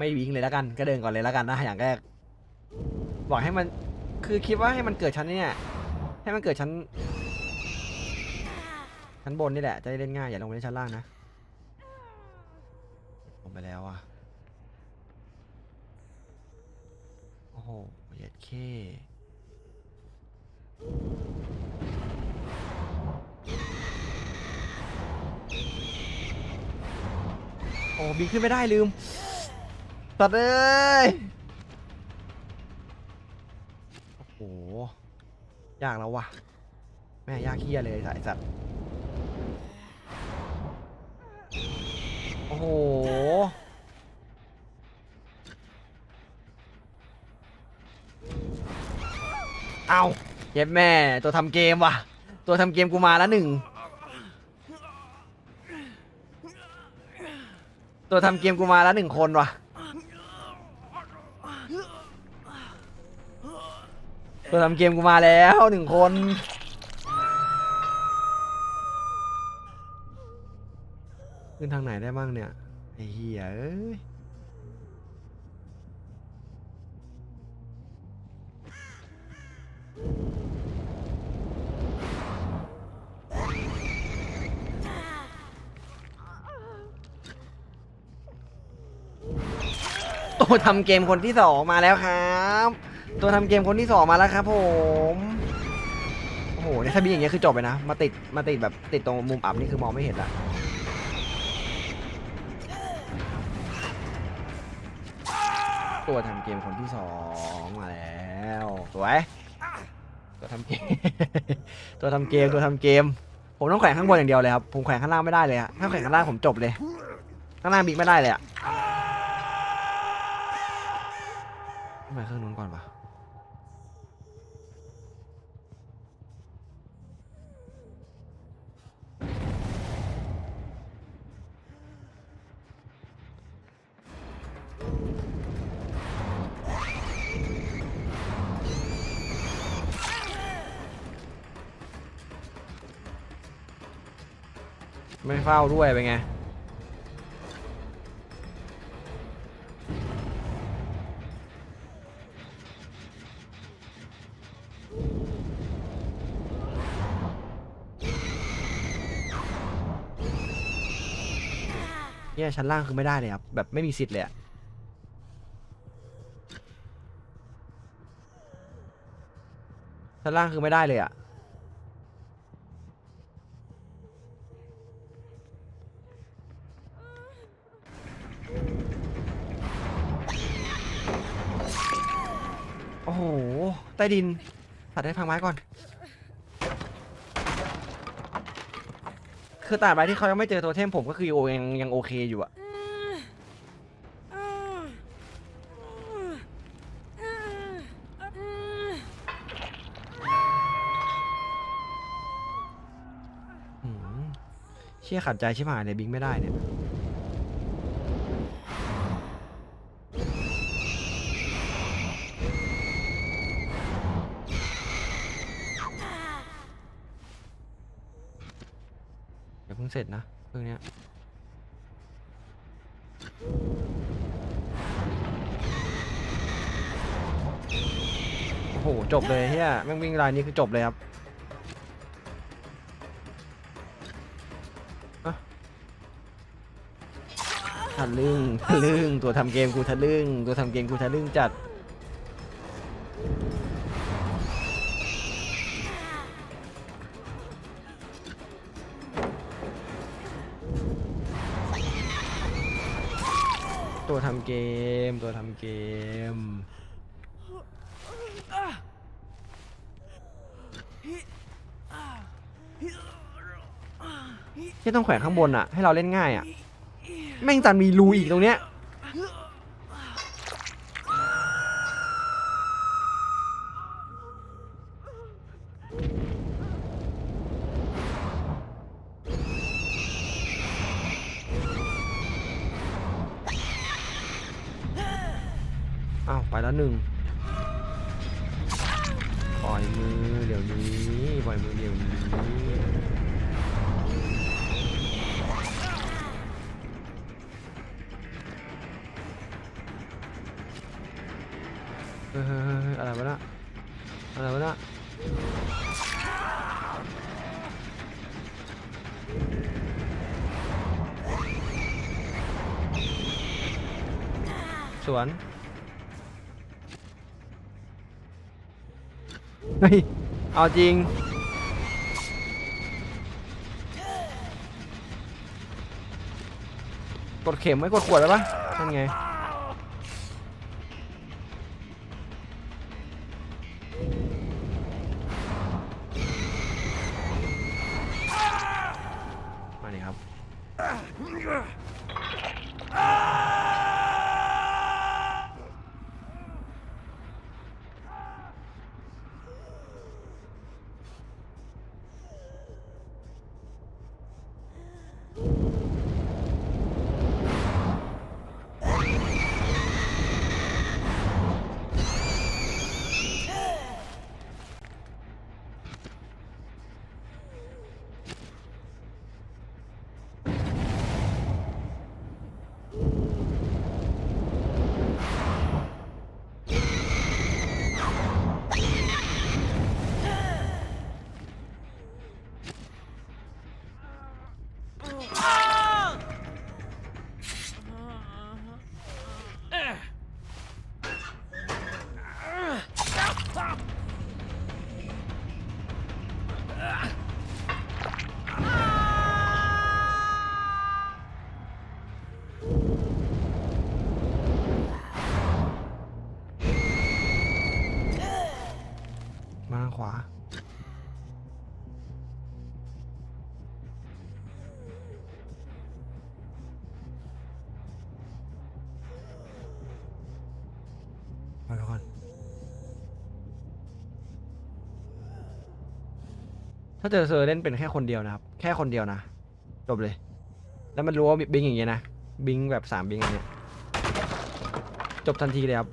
ไม่วิ่งเลยแล้วกัน ก็เดินก่อนเลยแล้วกันนะอย่างแรกบอกให้มันคือคิดว่าให้มันเกิดชั้นเนี่ย ให้มันเกิดชั้น ชั้นบนนี่แหละ จะได้เล่นง่ายอย่าลงไปเล่นชั้นล่างนะลงไปแล้วอะโอ้โหเหยียดเข้โอ้บินขึ้นไม่ได้ลืม ตัดเลยโอ้โห ยากแล้วว่ะแม่ยากเฮียเลยสายสัตว์ โอ้โห เอาเย็บแม่ตัวทำเกมว่ะ ตัวทำเกมกูมาแล้วหนึ่ง ตัวทำเกมกูมาแล้วหนึ่งคนว่ะ ตัวทำเกมกูมาแล้วหนึ่งคนขึ้นทางไหนได้บ้างเนี่ยไอ้เหี้ยเอ้ยตัวทำเกมคนที่สองมาแล้วครับ ตัวทำเกมคนที่สองมาแล้วครับผมโอ้โหเนี่ยถ้าบีอย่างเงี้ยคือจบไปนะ มาติดมาติดแบบติดตรงมุมอับนี่คือมองไม่เห็นละตัวทำเกมคนที่สองมาแล้วสวยตัวทำเกม ตัวทำเกมตัวทำเกม ผมต้องแขวนข้างบนอย่างเดียวเลยครับผมแขวนข้างล่างไม่ได้เลยอะถ้าแขวนข้างล่างผมจบเลย ข้างล่างบิ๊กไม่ได้เลยอะทำไมเครื่องนู้นก่อนวะ ไม่เฝ้าด้วยเป็นไงเนี่ยชั้นล่างคือไม่ได้เลยครับ แบบไม่มีสิทธิ์เลยอะชั้นล่างคือไม่ได้เลยอะ ใต้ดินตัดได้พังไม้ก่อน คือตัดไม้ที่เขายังไม่เจอโทเทมผมก็คือโอยังยังโอเคอยู่อะเชี่ยขัดใจชิบหายเลยบิงไม่ได้เนี่ย พิ่งเสร็จนะเครื่องเนี้ยโอ้โห จบเลยเฮียแม่งวิ่งลายนี้คือจบเลยครับทะลึ่งทะลึ่งตัวทำเกมกูทะลึ่งตัวทำเกมกูทะลึ่งจัด เกม ตัวทำเกม ที่ต้องแขวนข้างบนอะให้เราเล่นง่ายอะแม่งจันมีรูอีกตรงเนี้ย แล้วหนึ่งปล่อยมือเดี๋ยวนี้ปล่อยมือเดี๋ยวนี้เฮ้ยอะไรวะน่ะอะไรวะน่ะสวน เฮ้ย เอาจริง กดเข็มไม่กดขวดแล้วปะนั่นไง มาดิครับ วา ไปก่อนถ้าเจอเซอร์เล่นเป็นแค่คนเดียวนะครับ แค่คนเดียวนะ จบเลย แล้วมันรู้ว่าบิงอย่างเงี้ยนะ บิงแบบสามบิงอันเนี้ย จบทันทีเลยครับ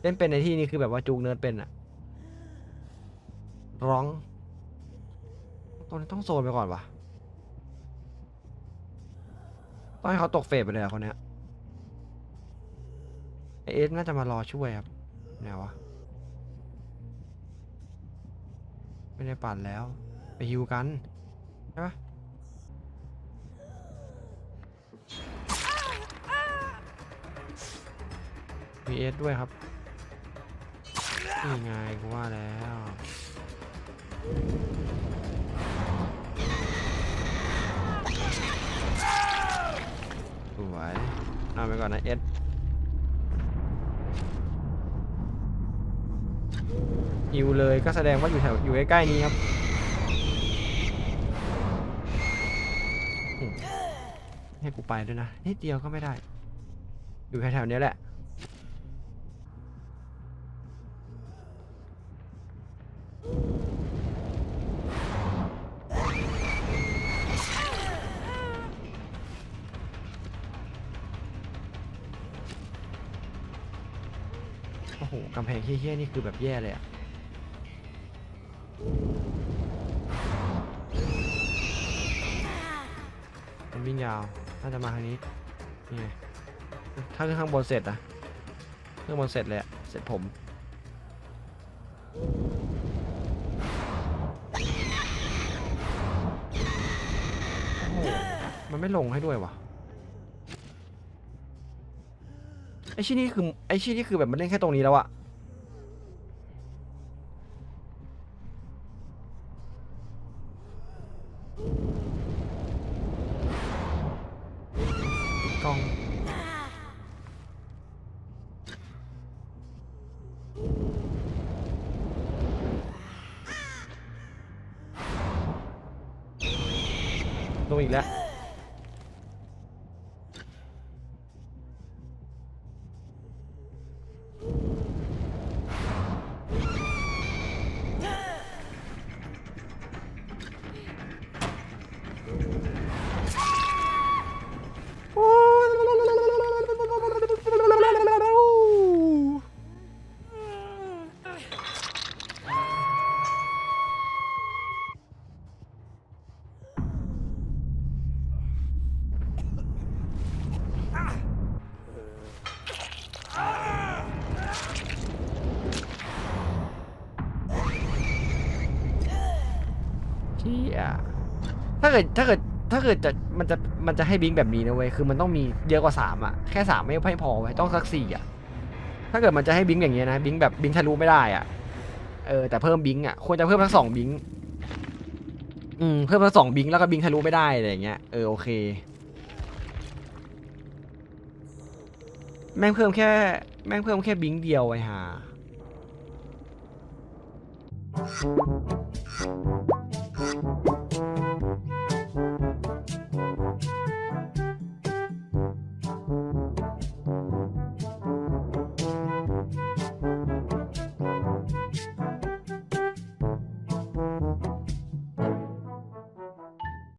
เล่นเป็นในที่นี้คือแบบว่าจูงเนิร์ดเป็นอะร้องตอนนี้ต้องโซนไปก่อนวะต้องให้เขาตกเฟสไปเลยอะคนเนี้ยไอเอสน่าจะมารอช่วยครับไหนวะไม่ได้ปั่นแล้ว ไปฮิวกัน ใช่ปะมีเอสด้วยครับ นี่ไงกูว่าแล้วสวยเอาไปก่อนนะเอสฮิวเลยก็แสดงว่าอยู่แถวอยู่ใกล้ๆนี้ครับให้กูไปด้วยนะนิดเดียวก็ไม่ได้ อยู่แถวๆนี้แหละ โอ้โหกำแพงเฮี้ยๆนี่คือแบบแย่เลยอะมันวิ่งยาว น่าจะมาทางนี้ นี่ไงถ้าขึ้นข้างบนเสร็จอะข้างบนเสร็จเลยอะเสร็จผมโอ้โหมันไม่ลงให้ด้วยวะ อชี้นี่คือไอชี้นี่คือแบบมันเล่นแค่ตรงนี้แล้วอะกล้องลงอีกแล้วาเกิดถ้าเกิดถ้าเกิดจะมันจะมันจะให้บิงแบบนี้นะเว้ยคือมันต้องมีเยอะกว่าสามอะแค่สามไม่ไม่พอเว้ยต้องสักสี่อะถ้าเกิดมันจะให้บิงอย่างเงี้ยนะบิงแบบบิงทะลุไม่ได้อะเออแต่เพิ่มบิงอะควรจะเพิ่มทั้งสองบิงอืมเพิ่มทั้งสองบิงแล้วก็บิงทะลุไม่ได้อะไรอย่างเงี้ยเออโอเค แม่งเพิ่มแค่ แม่งเพิ่มแค่บิงเดียวไอ้ห่า